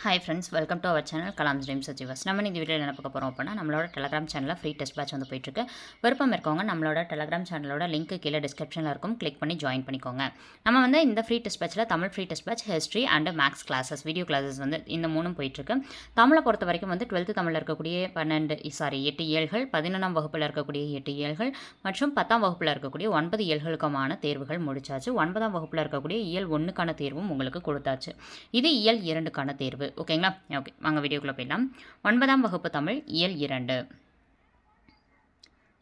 Hi friends welcome to our channel Kalam dreams achievers நம்ம இந்த வீடியோவில் என்ன பார்க்க போகிறோம் அப்படின்னா நம்மளோட டெலகிராம் சேனலில் ஃப்ரீ டெஸ்ட் பேட்ச் வந்து போயிட்டுருக்கு. விருப்பம் இருக்கவங்க நம்மளோட டெலகிராம் சேனலோட லிங்க் கீழே டிஸ்கிரிப்ஷனில் இருக்கும். கிளிக் பண்ணி ஜாயின் பண்ணிக்கோங்க. நம்ம வந்து இந்த ஃப்ரீ டெஸ்ட் பேட்சில் Tamil free test batch history and maths classes video classes வந்து இந்த மூணும் போயிட்டுருக்கு. தமிழை பொறுத்த வரைக்கும் வந்து டுவெல்த்து தமிழில் இருக்கக்கூடிய பன்னெண்டு சாரி எட்டு ஏழ்கள் பதினொன்றாம் வகுப்பில் இருக்கக்கூடிய எட்டு ஏழ்கள் மற்றும் பத்தாம் வகுப்பில் இருக்கக்கூடிய ஒன்பது ஏழ்களுக்குமான தேர்வுகள் முடிச்சாச்சு. ஒன்பதாம் வகுப்பில் இருக்கக்கூடிய இயல் ஒன்றுக்கான தேர்வும் உங்களுக்கு கொடுத்தாச்சு. இது இயல் இரண்டுக்கான தேர்வு. ஓகேங்களா ஓகே வாங்க வீடியோக்குள்ளே போயிடலாம். ஒன்பதாம் வகுப்பு தமிழ் இயல் இரண்டு.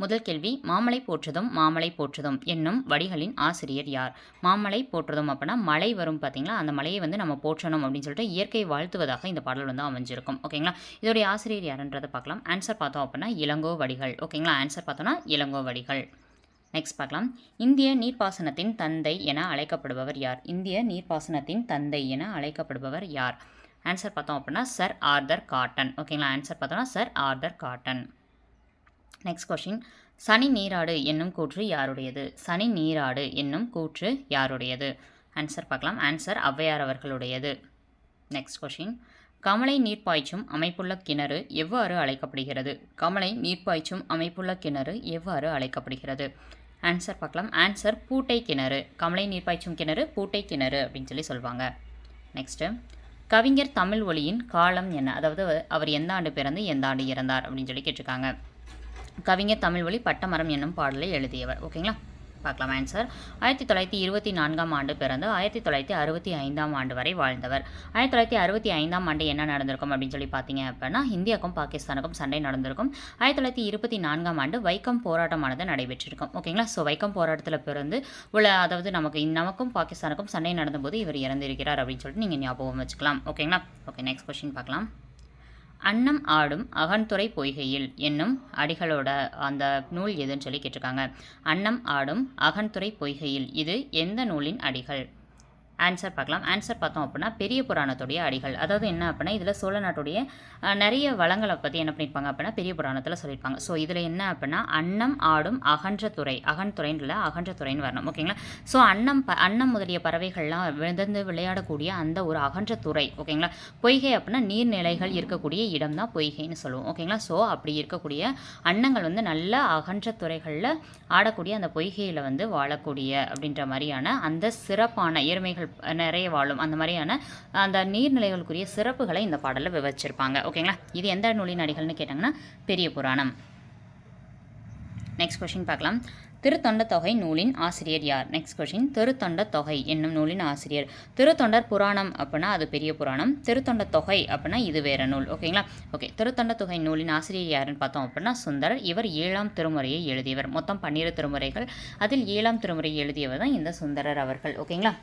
முதல் கேள்வி மாமலை போற்றுதும் மாமலை போற்றுதும் என்னும் வடிகளின் ஆசிரியர் யார்? மாமலை போற்றுதும் அப்படின்னா மழை வரும் பார்த்தீங்களா? அந்த மலையை வந்து நம்ம போற்றணும் அப்படின்னு சொல்லிட்டு இயற்கை வாழ்த்துவதாக இந்த பாடல் வந்து அமைஞ்சிருக்கும். ஓகேங்களா இதோடைய ஆசிரியர் யாருன்றதை பார்க்கலாம். ஆன்சர் பார்த்தோம் அப்படின்னா இளங்கோ வடிகள். ஓகேங்களா ஆன்சர் பார்த்தோன்னா இளங்கோ வடிகள். நெக்ஸ்ட் பார்க்கலாம். இந்திய நீர்ப்பாசனத்தின் தந்தை என அழைக்கப்படுபவர் யார்? இந்திய நீர்ப்பாசனத்தின் தந்தை என அழைக்கப்படுபவர் யார்? ஆன்சர் பார்த்தோம் அப்படின்னா சர் ஆர்தர் காட்டன் ஓகேங்களா ஆன்சர் பார்த்தோம்னா sir Arthur Cotton next question சனி நீராடு என்னும் கூற்று யாருடையது? சனி நீராடு என்னும் கூற்று யாருடையது? ஆன்சர் பார்க்கலாம். ஆன்சர் ஔவையார் அவர்களுடையது. நெக்ஸ்ட் கொஷின் கமலை நீர்ப்பாய்ச்சும் அமைப்புள்ள கிணறு எவ்வாறு அழைக்கப்படுகிறது? கமலை நீர்ப்பாய்ச்சும் அமைப்புள்ள கிணறு எவ்வாறு அழைக்கப்படுகிறது? ஆன்சர் பார்க்கலாம். ஆன்சர் பூட்டை கிணறு. கமலை நீர்ப்பாய்ச்சும் கிணறு பூட்டை கிணறு அப்படின்னு சொல்லி சொல்லுவாங்க நெக்ஸ்ட்டு கவிஞர் தமிழ் ஒளியின் காலம் என்ன? அதாவது அவர் எந்த ஆண்டு பிறந்து எந்த ஆண்டு இறந்தார் அப்படின்னு சொல்லி கேட்டிருக்காங்க. கவிஞர் தமிழ் ஒளி பட்டமரம் என்னும் பாடலை எழுதியவர். ஓகேங்களா? பார்க்கலாம். ஆன்சர் ஆயிரத்தி தொள்ளாயிரத்தி இருபத்தி நான்காம் ஆண்டு பிறந்து ஆயிரத்தி தொள்ளாயிரத்தி அறுபத்தி ஐந்தாம் ஆண்டு வரை வாழ்ந்தவர். ஆயிரத்தி தொள்ளாயிரத்தி அறுபத்தி ஐந்தாம் ஆண்டு என்ன நடந்திருக்கும் அப்படின்னு சொல்லி பார்த்தீங்க அப்படின்னா இந்தியாவுக்கும் பாகிஸ்தானுக்கும் சண்டை நடந்திருக்கும். ஆயிரத்தி தொள்ளாயிரத்தி இருபத்தி நான்காம் ஆண்டு வைக்கம் போராட்டமானது நடைபெற்றிருக்கும். ஓகேங்களா ஸோ வைக்கம் போராட்டத்தில் பிறந்து உள்ள அதாவது நமக்கு நமக்கும் பாகிஸ்தானுக்கும் சண்டை நடந்தபோது இவர் இறந்திருக்கிறார் அப்படின்னு சொல்லிட்டு நீங்கள் ஞாபகம் வச்சுக்கலாம். ஓகேங்களா ஓகே நெக்ஸ்ட் கொஸ்டின் பார்க்கலாம். அன்னம் ஆடும் அகன்துறை பொய்கையில் என்னும் அடிகளோட அந்த நூல் எதுன்னு சொல்லி கேட்டிருக்காங்க. அன்னம் ஆடும் அகன்துறை பொய்கையில் இது எந்த நூலின் அடிகள்? ஆன்சர் பார்க்கலாம். ஆன்சர் பார்த்தோம் அப்படின்னா பெரிய புராணத்துடைய அடிகள். அதாவது என்ன அப்படின்னா இதில் சோழ நாட்டுடைய நிறைய வளங்களை பற்றி என்ன பண்ணியிருப்பாங்க அப்படின்னா பெரிய புராணத்தில் சொல்லியிருப்பாங்க ஸோ இதில் என்ன அப்படின்னா அன்னம் ஆடும் அகன்ற துறை. அகன்துறைன்ற அகன்ற துறைன்னு வரணும். ஓகேங்களா ஸோ அன்னம் ப அன்னம் முதலிய பறவைகள்லாம் விழுந்து விளையாடக்கூடிய அந்த ஒரு அகன்ற துறை. ஓகேங்களா பொய்கை அப்படின்னா நீர்நிலைகள் இருக்கக்கூடிய இடம் தான் பொய்கைன்னு சொல்லுவோம். ஓகேங்களா ஸோ அப்படி இருக்கக்கூடிய அன்னங்கள் வந்து நல்ல அகன்ற துறைகளில் ஆடக்கூடிய அந்த பொய்கையில் வந்து வாழக்கூடிய அப்படின்ற மாதிரியான அந்த சிறப்பான எருமைகள் நிறைய வாழும். அந்த மாதிரியான அந்த நீர்நிலைகளுக்குரிய சிறப்புகளை இந்த பாடலில் விவரிச்சிருப்பாங்க. ஓகேங்களா? இது எந்த நூலின் அடிகள்னு கேட்டாங்கன்னா பெரிய புராணம். நெக்ஸ்ட் கொஷின் பார்க்கலாம். திருத்தொண்ட தொகை நூலின் ஆசிரியர் யார்? நெக்ஸ்ட் கொஷின் திருத்தொண்ட தொகை என்னும் நூலின் ஆசிரியர். திருத்தொண்டர் புராணம் அப்படின்னா அது பெரிய புராணம். திருத்தொண்ட தொகை அப்படின்னா இது வேற நூல். ஓகேங்களா? ஓகே. திருத்தொண்ட தொகை நூலின் ஆசிரியர் யாருன்னு பார்த்தோம் அப்படின்னா சுந்தரர். இவர் ஏழாம் திருமுறையை எழுதியவர். மொத்தம் பன்னிரு திருமுறைகள். அதில் ஏழாம் திருமுறை எழுதியவர் தான் இந்த சுந்தரர் அவர்கள். ஓகேங்களா?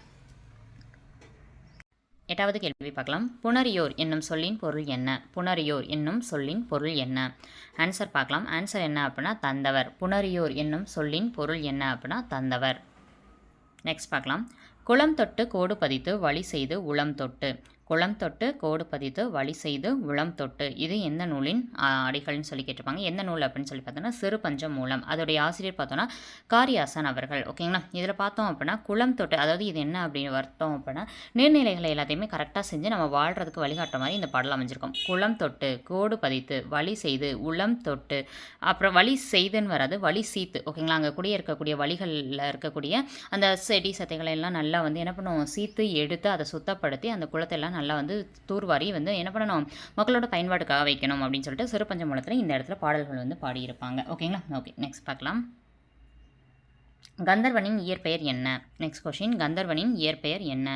எட்டாவது கேள்வி பார்க்கலாம். புனரியோர் என்னும் சொல்லின் பொருள் என்ன? புனரியோர் என்னும் சொல்லின் பொருள் என்ன? ஆன்சர் பார்க்கலாம். ஆன்சர் என்ன அப்படின்னா தந்தவர். புனரியோர் என்னும் சொல்லின் பொருள் என்ன அப்படின்னா தந்தவர். நெக்ஸ்ட் பார்க்கலாம். குளம் தொட்டு கோடு பதித்து வழி செய்து உளம் தொட்டு. குளம் தொட்டு கோடு பதித்து வழி செய்து உளம் தொட்டு. இது எந்த நூலின் அடிகள்னு சொல்லி கேட்டிருப்பாங்க. எந்த நூல் அப்படின்னு சொல்லி பார்த்தோன்னா சிறு பஞ்ச மூலம். அதோடைய ஆசிரியர் பார்த்தோன்னா காரியாசன் அவர்கள். ஓகேங்களா? இதில் பார்த்தோம் அப்படின்னா குளம் தொட்டு அதாவது இது என்ன அப்படின்னு வர்த்தோம் அப்படின்னா நீர்நிலைகளை எல்லாத்தையுமே கரெக்டாக செஞ்சு நம்ம வாழ்கிறதுக்கு வழிகாட்டுற மாதிரி இந்த பாடல் அமைஞ்சிருக்கும். குளம் தொட்டு கோடு பதித்து வழி செய்து உளம் தொட்டு. அப்புறம் வழி செய்துன்னு வராது வழி சீத்து. ஓகேங்களா? அங்கே குடியே இருக்கக்கூடிய வழிகளில் இருக்கக்கூடிய அந்த செடி சத்தைகளை எல்லாம் நல்லா வந்து என்ன பண்ணுவோம்? சீத்து எடுத்து அதை சுத்தப்படுத்தி அந்த குளத்தை எல்லாம் நல்லா வந்து தூர்வாரி வந்து என்ன பண்ணணும்? மக்களோட பயன்பாட்டுக்காக வைக்கணும் அப்படின்னு சொல்லிட்டு சிறுபஞ்சமூலத்தில் இந்த இடத்துல பாடல்கள் வந்து பாடியிருப்பாங்க. ஓகேங்களா? ஓகே நெக்ஸ்ட் பார்க்கலாம். கந்தர்வனின் இயற்பெயர் என்ன? நெக்ஸ்ட் கொஷின் கந்தர்வனின் இயற்பெயர் என்ன?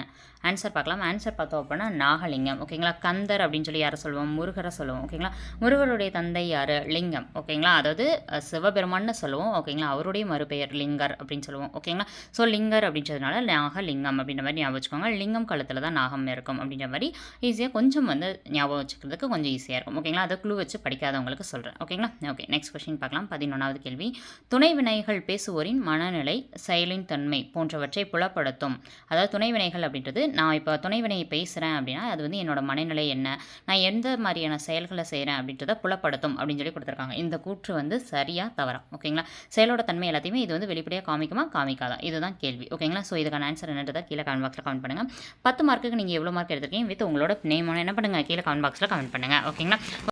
ஆன்சர் பார்க்கலாம். ஆன்சர் பார்த்தோம் அப்படின்னா நாகலிங்கம். ஓகேங்களா கந்தர் அப்படின்னு சொல்லி யாரை சொல்லுவோம்? முருகரை சொல்லுவோம். ஓகேங்களா முருகருடைய தந்தை யார்? லிங்கம். ஓகேங்களா அதாவது சிவபெருமான்னு சொல்லுவோம். ஓகேங்களா அவருடைய மறுபெயர் லிங்கர் அப்படின்னு சொல்லுவோம். ஓகேங்களா ஸோ லிங்கர் அப்படின்றதுனால நாகலிங்கம் அப்படின்ற மாதிரி ஞாபகம் வச்சுக்கோங்க. லிங்கம் காலத்தில் தான் நாகம் இருக்கும் அப்படின்ற மாதிரி ஈஸியாக கொஞ்சம் வந்து ஞாபகம் வச்சுக்கிறதுக்கு கொஞ்சம் ஈஸியாக இருக்கும். ஓகேங்களா அதை க்ளூ வச்சு படிக்காதவங்களுக்கு சொல்கிறேன் ஓகேங்களா ஓகே நெக்ஸ்ட் கொஷின் பார்க்கலாம். பதினொன்றாவது கேள்வி. துணை வினைகள் பேசுவோரின் மனநிலை சூழ்நிலை செயலின் தன்மை போன்றவற்றை புலப்படுத்தும். அதாவது துணைவினைகள் அப்படின்றது நான் இப்போ துணைவினையை பேசுகிறேன் அப்படின்னா அது வந்து என்னோட மனநிலை என்ன? நான் எந்த மாதிரியான செயல்களை செய்கிறேன் அப்படின்றத புலப்படுத்தும் அப்படின்னு சொல்லி கொடுத்துருக்காங்க. இந்த கூற்று வந்து சரியாக தவறா? ஓகேங்களா? செயலோட தன்மை எல்லாத்தையுமே இது வந்து வெளிப்படையாக காமிக்குமா காமிக்காதா? இதுதான் கேள்வி. ஓகேங்களா? ஸோ இதுக்கான ஆன்சர் என்னன்றதை கீழே கமெண்ட் பாக்ஸில் கமெண்ட் பண்ணுங்கள் பத்து மார்க்குக்கு நீங்கள் எவ்வளோ மார்க் எடுத்திருக்கீங்க வித் உங்களோட நேம் என்ன பண்ணுங்கள் கீழே கமெண்ட் பாக்ஸில் கமெண்ட் பண்ணுங்கள் ஓகேங்களா?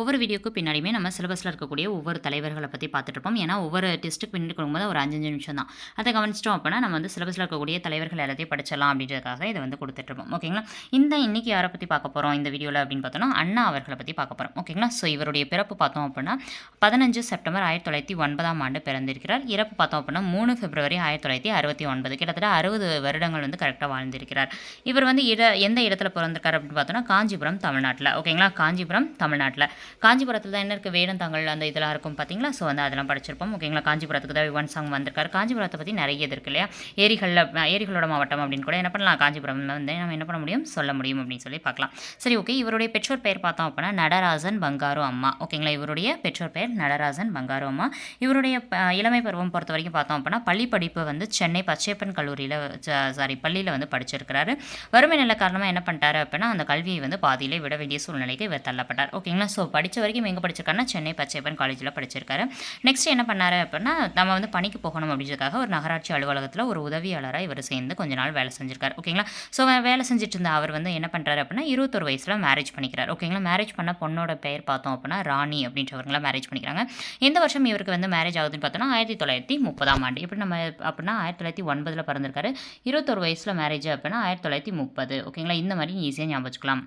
ஒவ்வொரு வீடியோக்கு பின்னாடியுமே நம்ம சிலபஸில் இருக்கக்கூடிய ஒவ்வொரு தலைவர்களை பற்றி பார்த்துட்ருப்போம் ஏன்னா ஒவ்வொரு டெஸ்ட்டுக்கு பின்னாடி கொடுக்கும்போது ஒரு அஞ்சஞ்சு நிமிஷம் தான். அதை கவனிச்சிட்டோம் அப்படின்னா நம்ம வந்து சிலபஸில் இருக்கக்கூடிய தலைவர்கள் எல்லாத்தையும் படிச்சிடலாம் அப்படின்றதுக்காக இதை வந்து கொடுத்துட்ருப்போம் ஓகேங்களா? இந்த இன்னைக்கு யாரை பற்றி பார்க்க போகிறோம் இந்த வீடியோவில் அப்படின்னு பார்த்தோன்னா அண்ணா அவர்களை பற்றி பார்க்க போகிறோம் ஓகேங்களா? ஸோ இவருடைய பிறப்பு பார்த்தோம் அப்படின்னா பதினஞ்சு செப்டம்பர் ஆயிரத்தி தொள்ளாயிரத்தி ஒன்பதாம் ஆண்டு பிறந்திருக்கிறார். இறப்பு பார்த்தோம் அப்படின்னா மூணு பிப்ரவரி ஆயிரத்தி தொள்ளாயிரத்தி அறுபத்தி ஒன்பது. கிட்டத்தட்ட அறுபது வருடங்கள் வந்து கரெக்டாக வாழ்ந்திருக்கிறார். இவர் வந்து இட எந்த இடத்துல பிறந்திருக்கார் அப்படின்னு பார்த்தோன்னா காஞ்சிபுரம் தமிழ்நாட்டில். ஓகேங்களா? காஞ்சிபுரம் தமிழ்நாட்டில். காஞ்சிபுரத்தில் தான் என்ன இருக்குது வேடந்தாங்கல் அந்த இதெல்லாம் இருக்கும் பார்த்தீங்களா ஸோ வந்து அதெல்லாம் படிச்சிருப்போம். ஓகேங்களா? காஞ்சிபுரத்துக்கு தான் விவன் சாங் வந்திருக்காரு. காஞ்சிபுரத்தை பற்றி நிறைய இது இருக்கு இல்லையா? ஏரிகளில் ஏரிகளோட மாவட்டம் அப்படின்னு கூட என்ன பண்ணலாம்? காஞ்சிபுரம் வந்து நம்ம என்ன பண்ண முடியும்? சொல்ல முடியும் அப்படின்னு சொல்லி பார்க்கலாம். சரி ஓகே. இவருடைய பெற்றோர் பெயர் பார்த்தோம் அப்படின்னா நடராஜன் பங்காரு அம்மா. ஓகேங்களா? இவருடைய பெற்றோர் பெயர் நடராஜன் பங்காரு அம்மா. இவருடைய ப- இளமை பருவம் பொறுத்த வரைக்கும் பார்த்தோம் அப்படின்னா பள்ளி படிப்பு வந்து சென்னை பச்சையப்பன் கல்லூரியில் சாரி பள்ளியில் வந்து படிச்சிருக்கிறாரு. வறுமை நிலை காரணமாக என்ன பண்ணிட்டாரு அப்படின்னா அந்த கல்வியை வந்து பாதியிலே விட வேண்டிய சூழ்நிலைக்கு இவர் தள்ளப்பட்டார். ஓகேங்களா? ஸோ படித்த வரைக்கும் எங்கே படிச்சிருக்காருன்னா சென்னை பச்சையப்பன் காலேஜில் படிச்சிருக்காரு. நெக்ஸ்ட் என்ன பண்ணாரு அப்படின்னா நம்ம வந்து பணிக்கு போகணும் அப்படின்றதுக்காக ஒரு நகராட்சி அலுவலகத்தில் ஒரு உதவியாளராக இவர் சேர்ந்து கொஞ்ச நாள் வேலை செஞ்சிருக்காரு. ஓகேங்களா ஸோ வேலை செஞ்சுட்டு இருந்த அவர் வந்து என்ன பண்ணுறாரு அப்படின்னா இருபத்தொரு வயசில் மேரேஜ் பண்ணிக்கிறார். ஓகேங்களா மேரேஜ் பண்ண பொண்ணோட பெயர் பார்த்தோம் அப்படின்னா ராணி அப்படின்றவங்களாம் மேரேஜ் பண்ணிக்கிறாங்க. எந்த வருஷம் இவருக்கு வந்து மேரேஜ் ஆகுதுன்னு பார்த்தோன்னா ஆயிரத்தி தொள்ளாயிரத்தி முப்பதாம் ஆண்டு. இப்படி நம்ம அப்படின்னா ஆயிரத்தி தொள்ளாயிரத்தி ஒன்பதில் பிறந்திருக்காரு. இருபத்தொரு வயசில் மேரேஜ் அப்படின்னா ஆயிரத்தி தொள்ளாயிரத்தி முப்பது. ஓகேங்களா இந்த மாதிரி ஈஸியாக ஞாபகம் வச்சுக்கலாம்.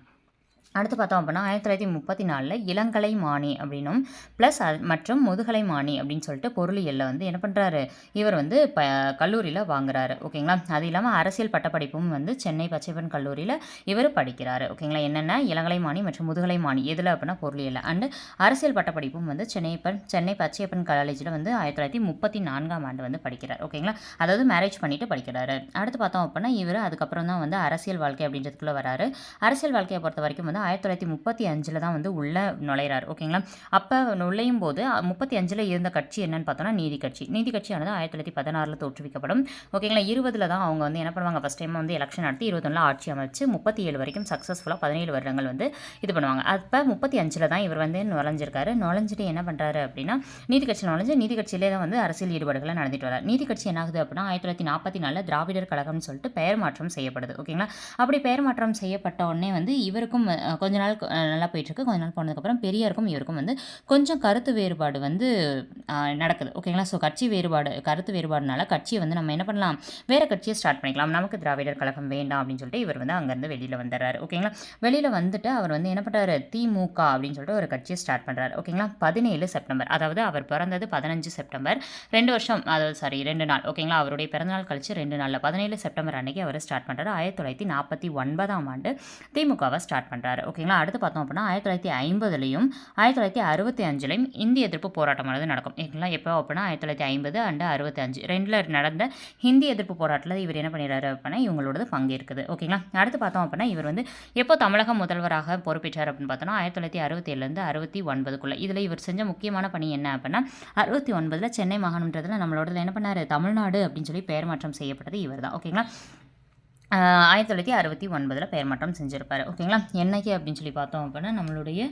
அடுத்து பார்த்தோம் அப்படின்னா ஆயிரத்தி தொள்ளாயிரத்தி முப்பத்தி நாலில் இளங்கலை மானி அப்படின்னும் ப்ளஸ் மற்றும் முதுகலை மானி அப்படின்னு சொல்லிட்டு பொருளியலில் வந்து என்ன பண்ணுறாரு இவர் வந்து ப கல்லூரியில் வாங்குறாரு. ஓகேங்களா? அது இல்லாமல் அரசியல் பட்டப்படிப்பும் வந்து சென்னை பச்சைப்பன் கல்லூரியில் இவர் படிக்கிறாரு. ஓகேங்களா? என்னென்ன இளங்கலை மானி மற்றும் முதுகலை மானி எதில் அப்படின்னா பொருளியல் அண்டு அரசியல் பட்டப்படிப்பும் வந்து சென்னை சென்னை பச்சையப்பன் காலேஜில் வந்து ஆயிரத்தி தொள்ளாயிரத்தி முப்பத்தி நான்காம் ஆண்டு வந்து படிக்கிறார். ஓகேங்களா? அதாவது மேரேஜ் பண்ணிவிட்டு படிக்கிறாரு. அடுத்து பார்த்தோம் அப்படின்னா இவர் அதுக்கப்புறம் தான் வந்து அரசியல் வாழ்க்கை அப்படின்றதுக்குள்ளே வராரு. அரசியல் வாழ்க்கையை பொறுத்த வரைக்கும் வந்து ஆயிரத்தி தொள்ளாயிரத்தி முப்பத்தி அஞ்சில் தான் வந்து உள்ளே நுழையிறார். ஓகேங்களா? அப்போ நுழையும் போது முப்பத்தி அஞ்சில் இருந்த கட்சி என்னன்னு பார்த்தோன்னா நீதி கட்சி. நீதி கட்சியானது ஆயிரத்தி தொள்ளாயிரத்தி பதினாறில் தோற்றுவிக்கப்படும். ஓகேங்களா? இருபதில் தான் அவங்க வந்து என்ன பண்ணுவாங்க? ஃபஸ்ட் டைம் வந்து எலெக்ஷன் நடத்தி இருபத்தொன்னில் ஆட்சி அமைச்சு முப்பத்தி ஏழு வரைக்கும் சக்ஸஸ்ஃபுல்லாக பதினேழு வருடங்கள் வந்து இது பண்ணுவாங்க. அப்போ முப்பத்தி அஞ்சில் தான் இவர் வந்து நுழைஞ்சிருக்காரு. நுழைஞ்சிட்டு என்ன பண்ணுறாரு அப்படின்னா நீதி கட்சி நுழைஞ்சு நீதி கட்சியிலே தான் வந்து அரசியல் ஈடுபாடுகளை நடந்துட்டு வரார் நீதி கட்சி என்ன ஆகுது அப்படின்னா ஆயிரத்தி தொள்ளாயிரத்தி நாற்பத்தி நாலில் திராவிடர் கழகம்னு சொல்லிட்டு பெயர் மாற்றம் செய்யப்படுது. ஓகேங்களா? அப்படி பெயர் மாற்றம் செய்யப்பட்ட உடனே வந்து இவருக்கும் கொஞ்ச நாள் நல்லா போயிட்டுருக்கு. கொஞ்ச நாள் போனதுக்கப்புறம் பெரியாருக்கும் இவருக்கும் வந்து கொஞ்சம் கருத்து வேறுபாடு வந்து நடக்குது. ஓகேங்களா? ஸோ கட்சி வேறுபாடு கருத்து வேறுபாடுனால கட்சியை வந்து நம்ம என்ன பண்ணலாம்? வேறு கட்சியை ஸ்டார்ட் பண்ணிக்கலாம். நமக்கு திராவிடர் கழகம் வேண்டாம் அப்படின்னு சொல்லிட்டு இவர் வந்து அங்கேருந்து வெளியில் வந்துடுறாரு ஓகேங்களா? வெளியில் வந்துட்டு அவர் வந்து என்ன பண்ணுறாரு திமுக அப்படின்னு சொல்லிட்டு ஒரு கட்சியை ஸ்டார்ட் பண்ணுறாரு ஓகேங்களா? பதினேழு செப்டம்பர் அதாவது அவர் பிறந்தது பதினஞ்சு செப்டம்பர். ரெண்டு வருஷம் அதாவது சாரி ரெண்டு நாள். ஓகேங்களா? அவருடைய பிறந்தநாள் கழிச்சு ரெண்டு நாளில் பதினேழு செப்டம்பர் அன்னைக்கு அவர் ஸ்டார்ட் பண்ணுறாரு ஆயிரத்தி தொள்ளாயிரத்தி நாற்பத்தி ஒன்பதாம் ஆண்டு திமுகவை ஸ்டார்ட் பண்ணுறாரு ஓகேங்களா? அடுத்து பார்த்தோம் அப்படின்னா ஆயிரத்தி தொள்ளாயிரத்தி ஐம்பதுலையும் ஆயிரத்தி தொள்ளாயிரத்தி அறுபத்தி அஞ்சுலையும் இந்திய எதிர்ப்பு போராட்டமானது நடக்கும். ஓகேங்களா? எப்போ அப்படின்னா ஆயிரத்தி தொள்ளாயிரத்தி ஐம்பது அண்டு அறுபத்தி அஞ்சு. ரெண்டில் நடந்த ஹிந்தி எதிர்ப்பு போராட்டத்தில் இவர் என்ன பண்ணிடுறாரு அப்படின்னா இவங்களோடது பங்கு இருக்குது ஓகேங்களா? அடுத்து பார்த்தோம் அப்படின்னா இவர் வந்து எப்போ தமிழக முதல்வராக பொறுப்பேற்றார் அப்படின்னு பார்த்தோன்னா ஆயிரத்தி தொள்ளாயிரத்தி அறுபத்தி ஏழுலேருந்து அறுபத்தி ஒன்பதுக்குள்ளே. இதில் இவர் செஞ்ச முக்கியமான பணி என்ன அப்படின்னா அறுபத்தி ஒன்பதில் சென்னை மாகாணம்ன்றதுல நம்மளோட என்ன பண்ணார்? தமிழ்நாடு அப்படின்னு சொல்லி பெயர் மாற்றம் செய்யப்பட்டது இவர் தான் ஓகேங்களா? ஆயிரத்தி தொள்ளாயிரத்தி அறுபத்தி ஒன்பதில் பெயர் மாற்றம் செஞ்சுருப்பார். ஓகேங்களா? என்னைக்கு அப்படின்னு சொல்லி பார்த்தோம் அப்படின்னா நம்மளுடைய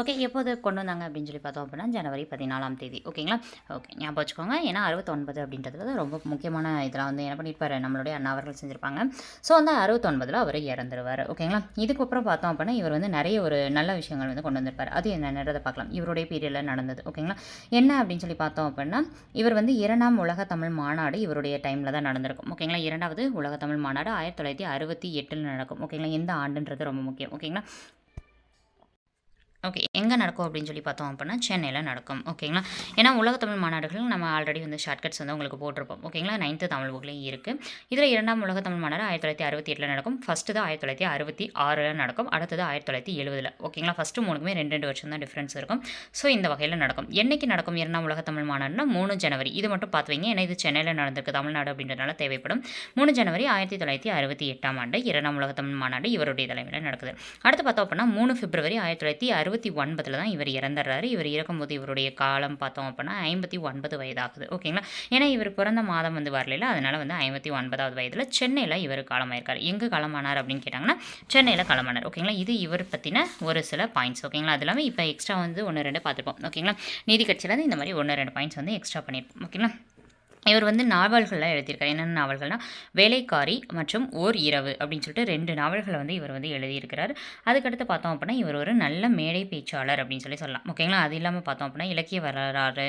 ஓகே எப்போது கொண்டு வந்தாங்க அப்படின்னு சொல்லி பார்த்தோம் அப்படின்னா ஜனவரி பதினாலாம் தேதி. ஓகேங்களா ஓகே ஞாபகம் வச்சுக்கோங்க. ஏன்னா அறுபத்தொன்பது அப்படின்றது ரொம்ப முக்கியமான இதெல்லாம் வந்து என்ன பண்ணியிருப்பார்? நம்மளுடைய அண்ணா அவர்கள் செஞ்சுருப்பாங்க. ஸோ அந்த அறுபத்தொன்பதில் அவர் இறந்துருவார். ஓகேங்களா இதுக்கப்புறம் பார்த்தோம் அப்படின்னா இவர் வந்து நிறைய ஒரு நல்ல விஷயங்கள் வந்து கொண்டு வந்திருப்பார். அது என்னன்றதை பார்க்கலாம். இவருடைய பீரியடில் நடந்தது. ஓகேங்களா என்ன அப்படின்னு சொல்லி பார்த்தோம் அப்படின்னா இவர் வந்து இரண்டாம் உலக தமிழ் மாநாடு இவருடைய டைமில் தான் நடந்திருக்கும். ஓகேங்களா இரண்டாவது உலக தமிழ் மாநாடு ஆயிரத்தி தொள்ளாயிரத்தி அறுபத்தி எட்டில் நடக்கும். ஓகேங்களா எந்த ஆண்டுன்றது ரொம்ப முக்கியம். ஓகேங்களா ஓகே எங்கே நடக்கும் அப்படின்னு சொல்லி பார்த்தோம் அப்படின்னா சென்னையில் நடக்கும். ஓகேங்களா ஏன்னா உலக தமிழ் மாநாடுகள் நம்ம ஆல்ரெடி வந்து ஷார்ட்கட்ஸ் வந்து உங்களுக்கு போட்டிருப்போம். ஓகேங்களா நைன்த்து தமிழ் புக்லேயும் இருக்குது இதில் இரண்டாம் உலக தமிழ் மாநாடு ஆயிரத்தி தொள்ளாயிரத்தி அறுபத்தி எட்டில் நடக்கும். ஃபஸ்ட்டு தான் ஆயிரத்தி தொள்ளாயிரத்தி அறுபத்தி ஆறில் நடக்கும். அடுத்தது ஆயிரத்தி தொள்ளாயிரத்தி எழுபதில் ஓகேங்களா ஃபஸ்ட்டு மூணுக்குமே ரெண்டு ரெண்டு வருஷம் தான் டிஃப்ரென்ஸ் இருக்கும். ஸோ இந்த வகையில் நடக்கும். என்னைக்கு நடக்கும் இரண்டாம் உலக தமிழ் மாநாடுனா மூணு ஜனவரி. இது மட்டும் பார்த்து வைங்க ஏன்னா இது சென்னையில் நடந்திருக்கு. தமிழ்நாடு அப்படின்றதுனால தேவைப்படும். மூணு ஜனவரி ஆயிரத்தி தொள்ளாயிரத்தி அறுபத்தி எட்டாம் ஆண்டு இரண்டாம் உலக தமிழ் மாநாடு இவருடைய தலைமையில் நடக்குது. அடுத்து பார்த்தோம் அப்படின்னா மூணு பிப்ரவரி ஆயிரத்தி தொள்ளாயிரத்தி அறுபத்தி எழுபத்தி ஒன்பதில் தான் இவர் இறந்துடுறாரு இவர் இறக்கும்போது இவருடைய காலம் பார்த்தோம் அப்படின்னா ஐம்பத்தி ஒன்பது வயதாகுது. ஓகேங்களா ஏன்னா இவர் பிறந்த மாதம் வந்து வரல அதனால் வந்து ஐம்பத்தி ஒன்பதாவது வயதில் சென்னையில் இவர் காலமாயிருக்கார். எங்கே காலமானார் அப்படின்னு கேட்டாங்கன்னா சென்னையில் காலமானார். ஓகேங்களா இது இவர் பற்றின ஒரு சில பாயிண்ட்ஸ் ஓகேங்களா அது இல்லாமல் இப்போ எக்ஸ்ட்ரா வந்து ஒன்று ரெண்டு பார்த்துருப்போம் ஓகேங்களா நீதி கட்சியிலேருந்து இந்த மாதிரி ஒன்று ரெண்டு பாயிண்ட்ஸ் வந்து எக்ஸ்ட்ரா பண்ணியிருப்போம் ஓகேங்களா இவர் வந்து நாவல்கள்லாம் எழுதியிருக்காரு. என்னென்ன நாவல்கள்னா வேலைக்காரி மற்றும் ஓர் இரவு அப்படின்னு சொல்லிட்டு ரெண்டு நாவல்களை வந்து இவர் வந்து எழுதியிருக்கிறார். அதுக்கடுத்து பார்த்தோம் அப்படின்னா இவர் ஒரு நல்ல மேடை பேச்சாளர் அப்படின்னு சொல்லி சொல்லலாம். ஓகேங்களா? அது இல்லாமல் பார்த்தோம் அப்படின்னா இலக்கிய வரலாறு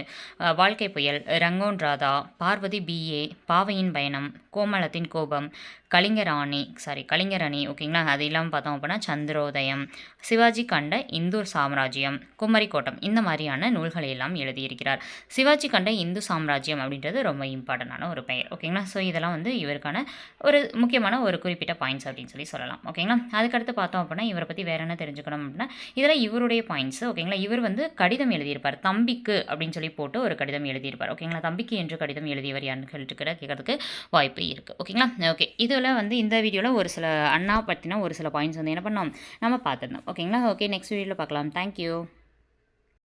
வாழ்க்கை புயல் ரங்கோன் ராதா பார்வதி பிஏ பாவையின் பயணம் கோமளத்தின் கோபம் கலிங்கராணி சாரி கலிங்கரணி ஓகேங்களா? அது இல்லாமல் பார்த்தோம் அப்படின்னா சந்திரோதயம் சிவாஜி கண்ட இந்து சாம்ராஜ்யம் குமரிக்கோட்டம் இந்த மாதிரியான நூல்களை எல்லாம் எழுதியிருக்கிறார். சிவாஜி கண்ட இந்து சாம்ராஜ்யம் அப்படின்றது ரொம்ப இம்பார்ட்டண்டான ஒரு பெயர் ஓகேங்களா? ஸோ இதெல்லாம் வந்து இவருக்கான ஒரு முக்கியமான ஒரு குறிப்பிட்ட பாயிண்ட்ஸ் அப்படின்னு சொல்லி சொல்லலாம் ஓகேங்களா? அதுக்கடுத்து பார்த்தோம் அப்படின்னா இவரை பற்றி வேற என்ன தெரிஞ்சுக்கணும் அப்படின்னா இதெல்லாம் இவருடைய பாயிண்ட்ஸ் ஓகேங்களா? இவர் வந்து கடிதம் எழுதியிருப்பார் தம்பிக்கு அப்படின்னு சொல்லி போட்டு ஒரு கடிதம் எழுதியிருப்பார் ஓகேங்களா? தம்பிக்கு என்று கடிதம் எழுதியவர் யாருன்னு சொல்லிட்டு கேட்கறதுக்கு வாய்ப்பு இருக்குது ஓகேங்களா? ஓகே இதில் வந்து இந்த வீடியோவில் ஒரு சில அண்ணா பற்றின ஒரு சில பாயிண்ட்ஸ் வந்து என்ன பண்ணோம்? நம்ம பார்த்துருந்தோம் ஓகேங்களா? ஓகே நெக்ஸ்ட் வீடியோவில் பார்க்கலாம். தேங்க்யூ